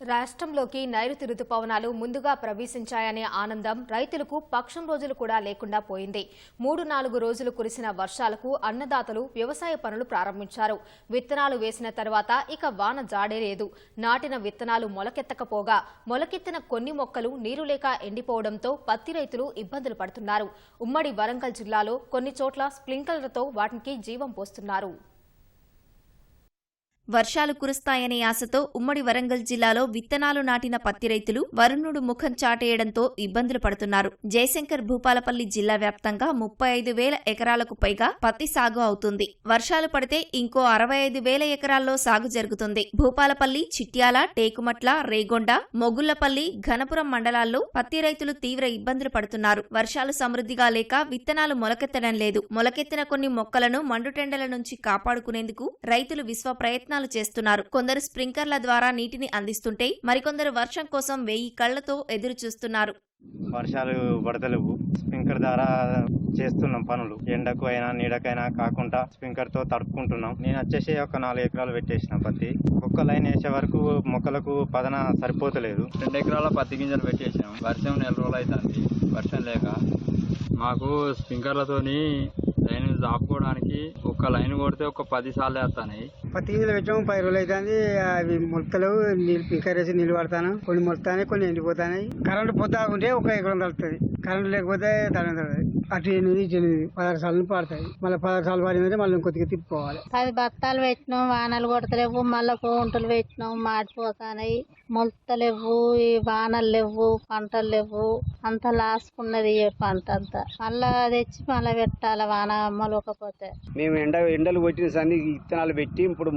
రాష్ట్రంలోకి నైరుతి రుతుపవనాలు ముందుగా ప్రవేశించాయనే ఆనందం రైతులకు పక్షం రోజులు కూడా లేకుండా పోయింది. మూడు నాలుగు రోజులు కురిసిన వర్షాలకు అన్నదాతలు వ్యవసాయ పనులు ప్రారంభించారు. విత్తనాలు వేసిన తర్వాత ఇక వాన జాడే లేదు. నాటిన విత్తనాలు మొలకెత్తకపోగా మొలకెత్తిన కొన్ని మొక్కలు నీరు లేక ఎండిపోవడంతో పత్తి రైతులు ఇబ్బందులు పడుతున్నారు. ఉమ్మడి వరంగల్ జిల్లాలో కొన్ని చోట్ల స్ప్రింక్లర్లతో వాటికి జీవం పోస్తున్నారు. వర్షాలు కురుస్తాయనే ఆశతో ఉమ్మడి వరంగల్ జిల్లాలో విత్తనాలు నాటిన పత్తి రైతులు వరుణుడు ముఖం చాటేయడంతో ఇబ్బందులు పడుతున్నారు. జయశంకర్ భూపాలపల్లి జిల్లా వ్యాప్తంగా ముప్పై ఐదు వేల ఎకరాలకు పైగా పత్తి సాగు అవుతుంది. వర్షాలు పడితే ఇంకో అరవై ఐదు వేల ఎకరాల్లో సాగు జరుగుతుంది. భూపాలపల్లి చిట్యాల టేకుమట్ల రేగొండ మొగుళ్ళపల్లి ఘనపురం మండలాల్లో పత్తి రైతులు తీవ్ర ఇబ్బందులు పడుతున్నారు. వర్షాలు సమృద్ధిగా లేక విత్తనాలు మొలకెత్తడం లేదు. మొలకెత్తిన కొన్ని మొక్కలను మండుటెండల నుంచి కాపాడుకునేందుకు రైతులు విశ్వ ప్రయత్నం ప్రయత్నాలు చేస్తున్నారు. కొందరు స్ప్రింక్లర్ల ద్వారా నీటిని అందిస్తుంటే మరికొందరు వర్షం కోసం వెయ్యి కళ్ళతో ఎదురు చూస్తున్నారు వర్షాలు పడతలేవు. స్ప్రింకర్ ద్వారా చేస్తున్నాం పనులు. ఎండకు అయినా నీడకైనా కాకుండా స్ప్రింకర్తో తడుపుకుంటున్నాం. నేను వచ్చేసి ఒక నాలుగు ఎకరాలు పెట్టేసిన పత్తి. ఒక్క లైన్ వేసే వరకు మొక్కలకు పదన సరిపోతలేదు. రెండు ఎకరాల పత్తి గింజలు పెట్టేసాం వర్షం నెల రోజులు అవుతుంది. వర్షం లేక మాకు స్ప్రింక్లర్లతోని లైన్ ఆపుకోవడానికి ఒక లైన్ కొడితే ఒక పది సార్లు వేస్తాయి పత్తి గింజలు పెట్టాము పది రోజులు అవుతుంది అవి మొలకలేవు నీళ్ళు పింకర్ వేసి నీళ్ళు పడతాను కొన్ని మొలుతాయి కొన్ని ఎండిపోతాయి. కరెంట్ పొద్దు ఆగుంటే ఒక ఎకరం తడుతుంది కరెంట్ లేకపోతే తడుతుంది అటు ఎనిమిది ఇటు ఎనిమిది పదహారు సార్లు పడతాయి. మళ్ళీ పదహారు సార్లు పడిందంటే మళ్ళీ కొద్దిగా తిప్పుకోవాలి. పది బత్తాలు పెట్టినాం వానలు కొడతలేవు మళ్ళీ కోంటలు పెట్టినాం మాడిపోతాయి మొలతలేవు ఈ వానలు లేవు పంటలు లేవు. అంత లాసుకున్నది పంట అంతా. మళ్ళా తెచ్చి మళ్ళీ పెట్టాలి వాన మొలకపోతే మేము ఎండ ఎండలు కొట్టిన సన్ని విత్తనాలు పెట్టి ఇప్పుడు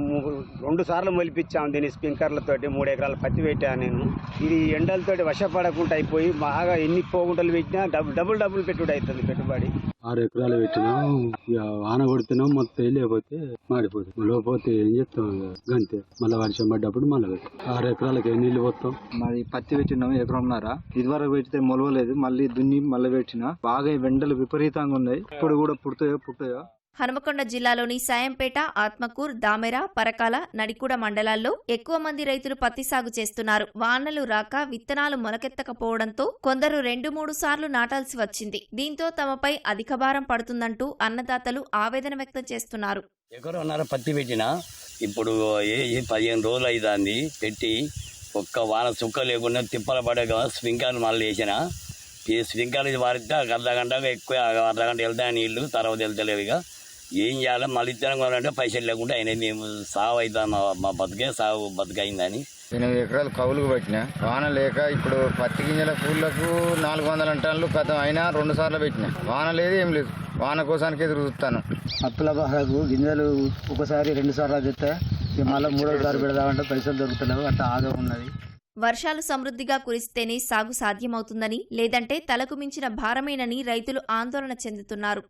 రెండు సార్లు మొలిపించాము దీన్ని స్ప్రింకర్లతోటి మూడు ఎకరాల పత్తి పెట్టాను నేను. ఇది ఎండలతోటి వర్షపడకుండా అయిపోయి బాగా ఎన్ని పోగుంటలు పెట్టినా డబుల్ డబుల్ డబుల్ పెట్టుబడి అవుతుంది పెట్టుబడి. ఆరు ఎకరాలు పెట్టినాం ఇక వాన కొడుతున్నాం మొత్తం లేకపోతే మాడిపోతుంది. లేకపోతే ఏం చెప్తాం గంతే. మళ్ళీ వర్షం పడ్డప్పుడు మళ్ళీ ఆరు ఎకరాలకి నీళ్ళు పోతాం మరి పత్తి పెట్టినాం ఎకరంన్నారా. ఇది వరకు పెడితే మొలవలేదు మళ్ళీ దున్ని మళ్ళీ పెట్టిన. బాగా ఎండలు విపరీతంగా ఉన్నాయి. ఇప్పుడు కూడా పుడతాయో పుట్టాయో. హనుమకొండ జిల్లాలోని సాయంపేట ఆత్మకూర్ దామెర పరకాల నడికూడ మండలాల్లో ఎక్కువ మంది రైతులు పత్తి సాగు చేస్తున్నారు. వానలు రాక విత్తనాలు మొలకెత్తకపోవడంతో కొందరు రెండు మూడు సార్లు నాటాల్సి వచ్చింది. దీంతో తమపై అధిక భారం పడుతుందంటూ అన్నదాతలు ఆవేదన వ్యక్తం చేస్తున్నారు. ఎకరన్నర పత్తి పెట్టిన ఇప్పుడు ఏ పదిహేను రోజులు అవుతుంది పెట్టి ఒక్క వాన చుక్క లేకుండా తిప్పల పడక స్ప్రింక్లర్ మళ్ళీ వేసిన ఈ స్ప్రింక్లర్ ఇది వారితే అర్ధ గంట ఎక్కువ అర్ధ గంట వెళ్తాయి నీళ్ళు తర్వాత వెళ్తలేవు ఇక. ఏం చేయాలి మళ్ళీ ఇద్దరం కొనాలంటే పైసలు లేకుండా అయినా మేము సాగు అవుతాం మా మా బతికే సాగు బతికైందని. ఎనిమిది ఎకరాలు కౌలుకు పెట్టిన. వాన లేక ఇప్పుడు పత్తి గింజల పూలకు నాలుగు వందల టన్నులు కథం అయినా రెండు సార్లు పెట్టిన. వాన లేదు ఏం లేదు. వాన కోసానికి ఎదురు చూస్తాను. అప్పుల బాగా గింజలు ఒకసారి రెండు సార్లు తెస్తే మళ్ళీ మూడోసారి పెడదామంటే పైసలు దొరుకుతలేవు. అట్లా ఆగా ఉన్నది. వర్షాలు సమృద్ధిగా కురిస్తేనే సాగు సాధ్యమవుతుందని లేదంటే తలకు మించిన భారమేనని రైతులు ఆందోళన చెందుతున్నారు.